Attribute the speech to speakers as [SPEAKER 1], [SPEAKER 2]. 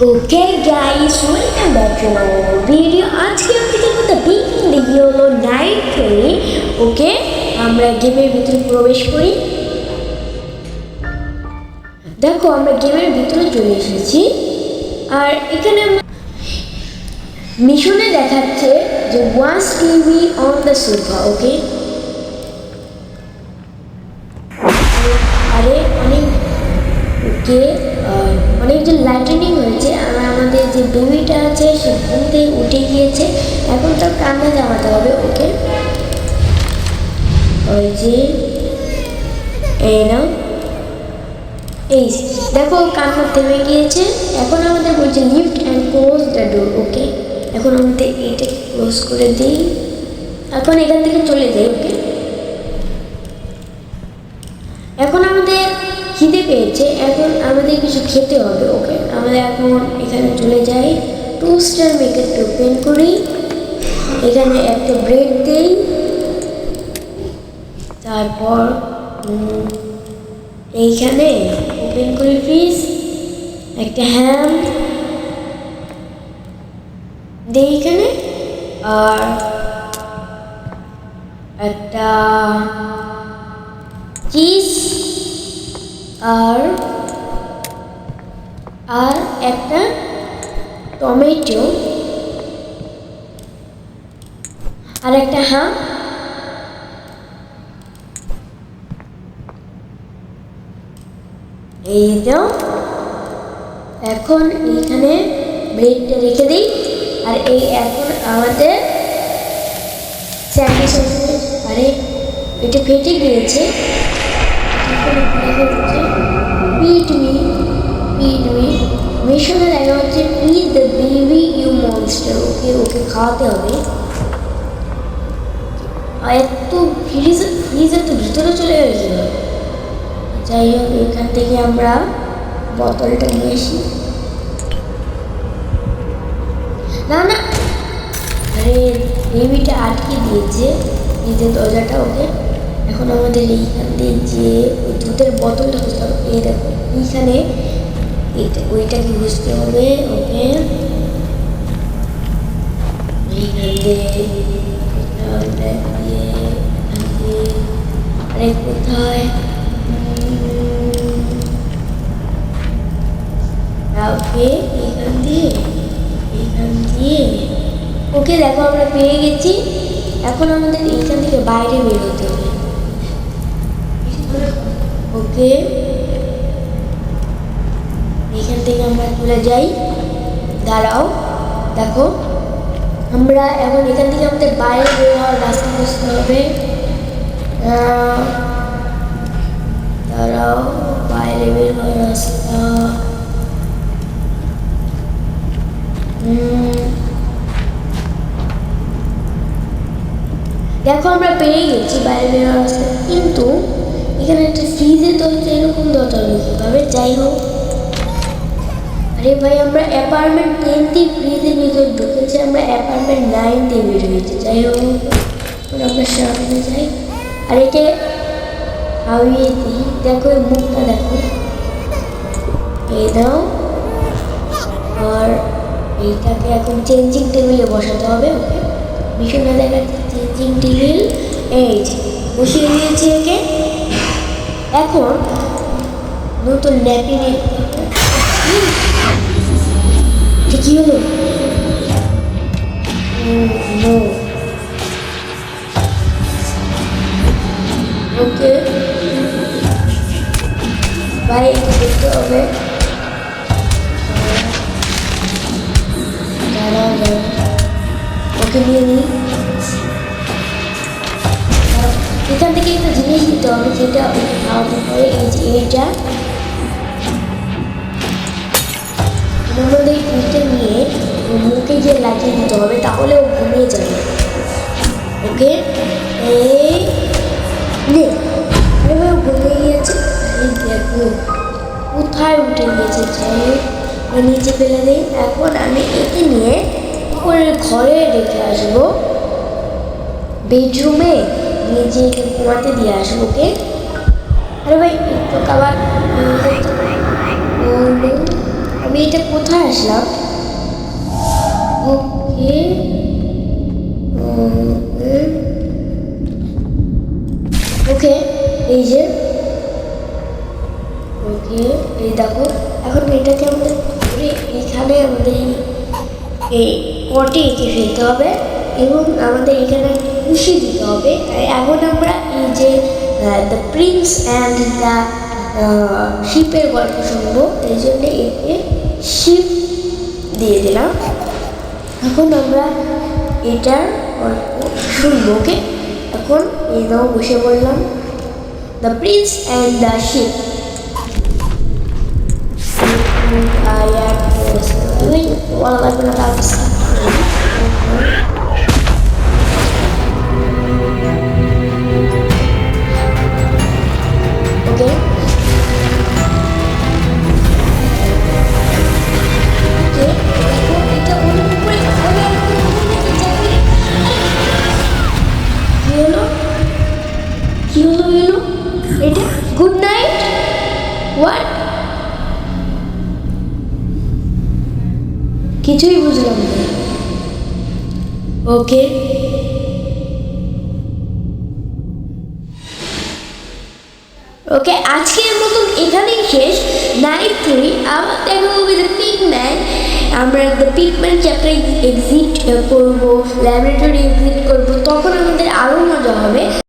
[SPEAKER 1] Okay guys welcome back to our video আজকে আমাদের মধ্যে বিগিন দিকে হলো নাইট ট্রেনে ওকে আমরা গেমের ভিতরে প্রবেশ করি। দেখো, আমরা গেমের ভিতরে চলে এসেছি। আর এখানে মিশনে দেখাচ্ছে যে once TV on the sofa okay আরে, অনেক ওকে অনেক যে লাইটেনিং হয়েছে, আর আমাদের যে বেবিটা আছে, সে ঘুম উঠে গিয়েছে। এখন তার কান্না জামাতে হবে ওকে। ওই যে, এই না এই দেখো কান্না থেমে গিয়েছে। এখন আমাদের বলছে lift and close the door okay এখন আমাদের এইটা ক্লোজ করে দিই। এখন এখান থেকে চলে যাই ওকে এখন আমাদের খিদে পেয়েছে, এখন আমাদের কিছু খেতে হবে, ওকে? আমরা এখন এখানে চলে যাই। টু স্টার মেকারটা ওপেন করি। এখানে একটা ব্রেড দেই। তারপর এইখানে ওপেন করি ফ্রিজ একটা হ্যাম দেই এখানে। আর একটা চিজ আর আর একটা টমেটো, আর একটা হাঁ এই তো এখন এইখানে ব্রেডটা রেখে দিই। আর এই এখন আমাদের স্যান্ডউইচ আরে, এটা ফেটে গিয়েছে। পিট মি পিট মি মিশনে দেখা হচ্ছে pit the baby you monster okay okay খাওয়াতে হবে আর এত ফ্রিজ ফ্রিজ এত ভিতরে চলে গেছিল যাই হোক এখান থেকে আমরা বোতলটা নিয়ে আসি না না আরে বেবিটা আটকে দিয়েছে নিজের দরজাটা ওকে এখন আমাদের এইখান দিয়ে যে ওই দুধের বোতলটা খুঁজতে হবে। এই দেখো, এইখানে ওইটাকে খুঁজতে হবে? ওকে। এখান কোথায়? ওকে, এইখান দিয়ে এইখান দিয়ে। ওকে, দেখো আমরা পেয়ে গেছি। এখন আমাদের এইখান থেকে বাইরে বেরোতে হবে। ওকে। এইখান থেকে আমরা চলে যাই। দাঁড়াও, দেখো। আমরা এখন এখান থেকে আমাদের বাইরে বের হওয়ার রাস্তা খুঁজতে হবে। দাঁড়াও, বাইরে বের হওয়ার রাস্তা। দেখো আমরা পেয়ে গেছি বাইরে বেরোর রাস্তা। কিন্তু এখানে একটা ফ্রিজে তো এরকম দরজা হবে যাই হোক। আরে ভাই, আমরা অ্যাপার্টমেন্ট টেন দিয়ে ফ্রিজের ভিতরে ঢুকেছি, আমরা অ্যাপার্টমেন্ট নাইন বের হয়েছি। যাই হোক, আমরা সামনে যাই। আর একে হাওয়িয়ে দিই দেখো মুখটা, দেখো। এই দাও। আর এইটাকে এখন চেঞ্জিং টেবিলে বসাতে হবে ওকে ভীষণ দেখাচ্ছে চেঞ্জিং টেবিল এই বসিয়ে দিয়েছি একে। এখন নতুন ন্যাপিনে এটা কি হলো? No okay. ভাই একটু দেখতে হবে। দাঁড়াও দাঁড়াও। ওকে নিয়ে নিই। এখান থেকে একটা জিনিস দিতে হবে, যেটা খাওয়াতে পারে এই যে এইটা। আমাদের এইটা নিয়ে মুখে গিয়ে লাগিয়ে দিতে হবে, তাহলে ও ঘুমিয়ে যাবে। ওকে? এই নে ও ঘুমিয়ে গিয়েছে। দেখো, কোথায় উঠে গিয়েছে নিচে ফেলে দিই এখন আমি একে নিয়ে ওর ঘরে রেখে আসব। বেডরুমে? একে ঘুমাতে দিয়ে আসব, ওকে? আরে ভাই, একটু খাবার আমি এটা কোথায় আসলাম? ওকে। ওকে, এই যে। ওকে, এই দেখো, এখন এটাকে আমাদের এখানে আমাদের এই কটে এঁকে ফেলতে হবে এবং আমাদের এখানে খুশি দিতে হবে। এখন আমরা এই যে দ্য প্রিন্স অ্যান্ড দ্য শিপের গল্প শুনব। এই জন্য একে শিপ দিয়ে দিলাম। এখন আমরা এটার গল্প শুনব, ওকে? এখন এই দাও বসে বললাম the prince and the ship I am doing what I'm gonna কিছুই বুঝলাম না। ওকে? ওকে, আজকের মতন এখানেই শেষ। নাইট থ্রি আবার দেখা হবে দ্য পিক ম্যান আমরা the pick man chapter exit করব ল্যাবরেটরি এক্সিট করব, তখন আমাদের আরও মজা হবে।